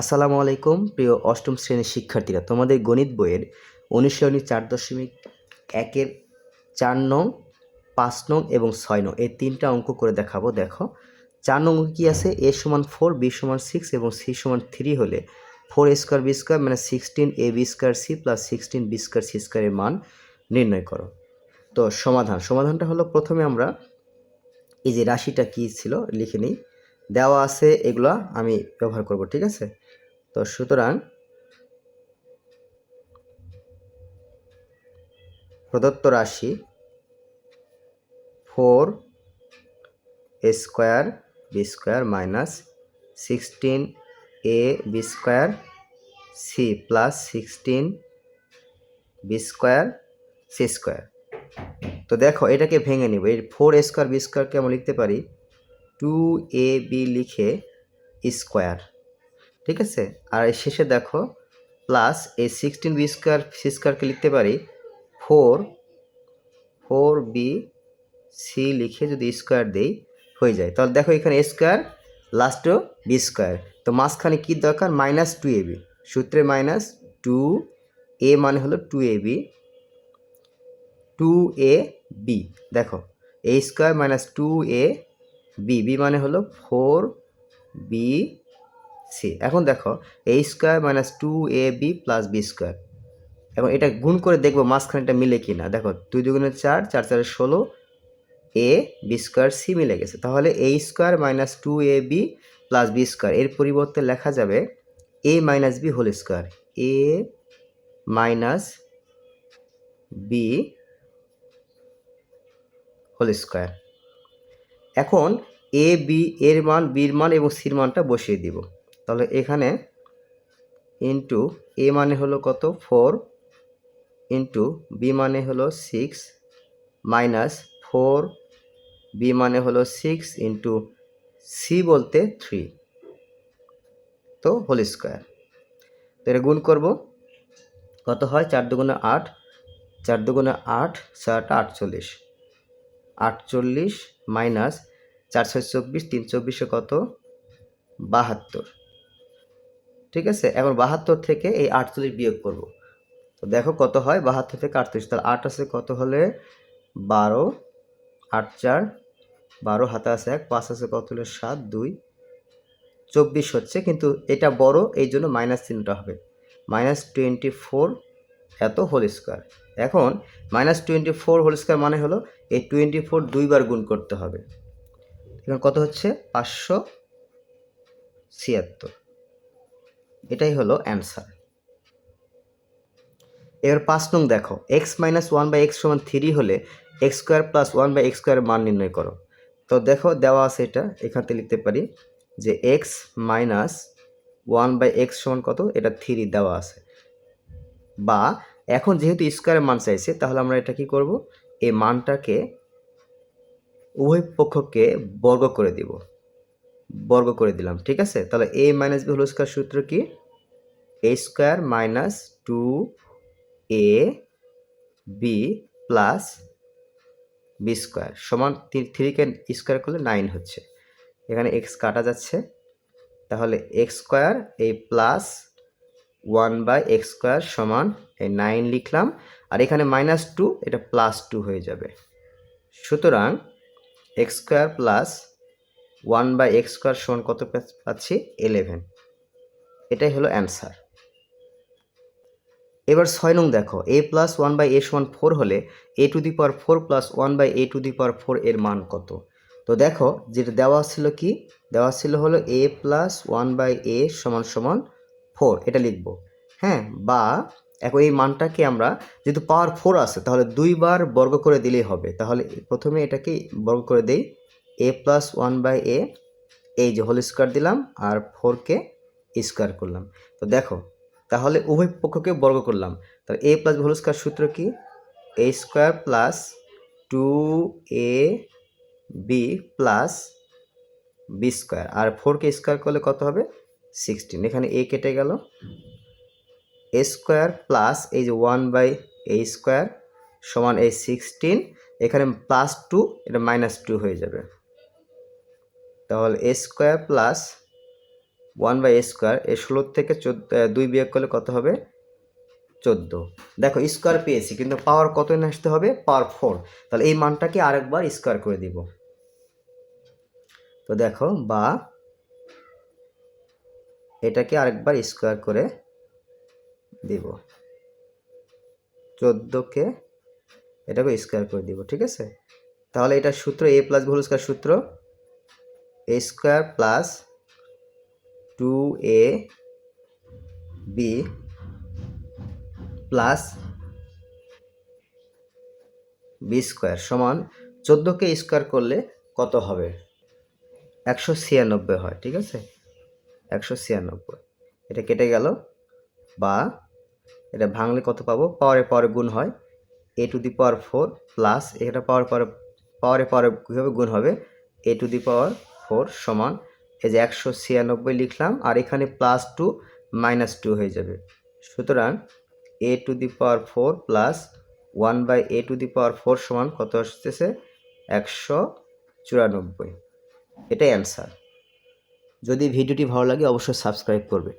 আসসালামু আলাইকুম, প্রিয় অষ্টম শ্রেণির শিক্ষার্থীরা। তোমাদের গণিত বইয়ের অনুশীলনী চার দশমিক একের চার নং, পাঁচ নং এবং ছয় নং এই তিনটা অঙ্ক করে দেখাবো। দেখো, চার নং কী আছে? এ সমান ফোর বি সমান সিক্স এবং সি সমান থ্রি হলে four A square B square মানে sixteen A B square C plus sixteen B square C স্কোয়ারের মান নির্ণয় করো। তো সমাধান, সমাধানটা হলো প্রথমে আমরা এই যে রাশিটা কী ছিল লিখে নিই। দেওয়া আছে, এগুলা আমি ব্যবহার করব, ঠিক আছে? তো সুতরাং প্রদত্ত রাশি four A square, B square minus sixteen A B square, C plus sixteen B square, C square. তো দেখো, এটাকে ভেঙে নিব। এই ফোর এ স্কোয়ার, বি স্কোয়ারকে আমরা লিখতে পারি টু এ বি লিখে স্কোয়ার। ঠিক আছে? আর শেষে দেখো প্লাস এই সিক্সটিন বি স্কোয়ার সি স্কোয়ারকে লিখতে পারি ফোর ফোর বি সি লিখে যদি স্কোয়ার দেই, হয়ে যায়। তাহলে দেখো এখানে স্কোয়ার লাস্টও বি স্কোয়ার তো মাঝখানে কী দরকার? মাইনাস টু এ বি সূত্রে মাইনাস টু এ মানে হলো two A B two A B দেখো A square minus two A B B মানে হলো ফোর বি সি। এখন দেখো A square minus two A B plus B square এখন এটা গুণ করে দেখব মাঝখানেটা মিলে কি না। দেখো, দুই দুগুণে চার চার চারে ষোলো এ বি স্কোয়ার সি মিলে গেছে। তাহলে A square minus two A B plus B square এর পরিবর্তে লেখা যাবে A minus B whole square A minus B whole square এখন এ বি এর মান বির মান এবং সির মানটা বসিয়ে দিব। তাহলে এখানে ইন্টু এ মানে হলো কত? ফোর ইন্টু বি মানে হলো সিক্স মাইনাস ফোর বি মানে হলো সিক্স ইন্টু সি বলতে থ্রি তো হোল স্কোয়ার তো এটা গুণ করব। কত হয়? চার দুগুণে আট। চার দুগুণে আট চারটা আটচল্লিশ। আটচল্লিশ মাইনাস চার ছয় চব্বিশ তিন চব্বিশে কত? বাহাত্তর। ঠিক আছে? এখন বাহাত্তর থেকে এই আটচল্লিশ বিয়োগ করব। তো দেখো কত হয়? বাহাত্তর থেকে আটত্রিশ তাহলে আট আছে কত হলে? বারো, আট চার, বারো হাতে আছে এক, পাঁচ আছে কত হলে? সাত, দুই। চব্বিশ হচ্ছে, কিন্তু এটা বড়, এই জন্য মাইনাস চিহ্নটা হবে। মাইনাস টোয়েন্টি ফোর এত হোল স্কোয়ার। এখন minus twenty four whole square মানে হলো, এই টোয়েন্টি ফোর দুইবার গুণ করতে হবে। এখন কত হচ্ছে? পাঁচশো ছিয়াত্তর। এটাই হলো অ্যান্সার এবার পাঁচ নং দেখো X minus one by X সমান থ্রি হলে X square plus one by X স্কোয়ারের মান নির্ণয় করো। তো দেখো, দেওয়া আছে এটা, এখান থেকে লিখতে পারি যে X minus one by X সমান কত? এটা থ্রি দেওয়া আছে। বা এখন যেহেতু স্কোয়ারের মান চাইছে, তাহলে আমরা এটা কি করব? এই মানটাকে উভয় পক্ষকে বর্গ করে দিব। বর্গ করে দিলাম, ঠিক আছে? তাহলে A minus B whole square সূত্র কি? A square minus two A B plus B square সমান থ্রি থ্রিকে স্কোয়ার করলে নাইন হচ্ছে। এখানে এক্স কাটা যাচ্ছে। তাহলে এক্স স্কোয়ার এই plus one by X square সমান এই নাইন লিখলাম। আর এখানে মাইনাস টু এটা প্লাস টু হয়ে যাবে। সুতরাং X square plus one by X square সমান কত পাচ্ছি? এলেভেন। এটাই হলো অ্যান্সার। এবার ছয় নং দেখো। A plus one by A সমান ফোর হলে A to the power four plus one by A to the power four এর মান কত? তো দেখো, যেটা দেওয়া ছিল কি? দেওয়া ছিল হলো A plus one by A সমান সমান ফোর। এটা লিখব। হ্যাঁ বা এখন এই মানটাকে আমরা যেহেতু পাওয়ার ফোর আছে, তাহলে দুইবার বর্গ করে দিলেই হবে। তাহলে প্রথমে এটাকে বর্গ করে দেই A plus one by A এই যে হোল স্কোয়ার দিলাম আর ফোরকে স্কোয়ার করলাম। তো দেখো, তাহলে উভয় পক্ষকে বর্গ করলাম। তাহলে এ প্লাস হোল স্কোয়ার সূত্র কি? A square plus two A B plus B square আর ফোরকে স্কোয়ার করলে কত হবে? সিক্সটিন এখানে এ কেটে গেল। এ স্কোয়ার প্লাস এই যে ওয়ান বাই এ স্কোয়ার সমান এই সিক্সটিন এখানে প্লাস টু এটা মাইনাস টু হয়ে যাবে। তাহলে A square plus one by A square A ষোলোর থেকে চোদ্দ দুই বিয়োগ করলে কত হবে? চোদ্দ। দেখো স্কোয়ার পেয়েছি, কিন্তু পাওয়ার কত নিয়ে আসতে হবে? পাওয়ার ফোর তাহলে এই মানটাকে আরেকবার স্কোয়ার করে দিব। তো দেখো, বা এটাকে আরেকবার স্কোয়ার করে দিব। চোদ্দোকে এটাকে স্কোয়ার করে দিব, ঠিক আছে? তাহলে এটা সূত্র এ প্লাস ভুল স্কোয়ার সূত্র A square plus two A B plus B square সমান চোদ্দোকে স্কোয়ার করলে কত হবে? একশো ছিয়ানব্বই হয়, ঠিক আছে? একশো ছিয়ানব্বই। এটা কেটে গেল বা এটা ভাঙলে কত পাবো? পাওয়ারে পাওয়ারে গুণ হয় A to the power four plus এটা পাওয়ার পাওয়ার পাওয়ারে পাওয়ারে কীভাবে গুণ হবে? এ টু দি পাওয়ার ফোর সমান, এই যে একশো ছিয়ানব্বই লিখলাম, আর এখানে প্লাস টু, মাইনাস টু হয়ে যাবে। সুতরাং A to the power four plus one by A to the power four সমান কত আসতেছে? একশো চুরানব্বই। এটাই অ্যান্সার। যদি ভিডিওটি ভালো লাগে, অবশ্যই সাবস্ক্রাইব করবে।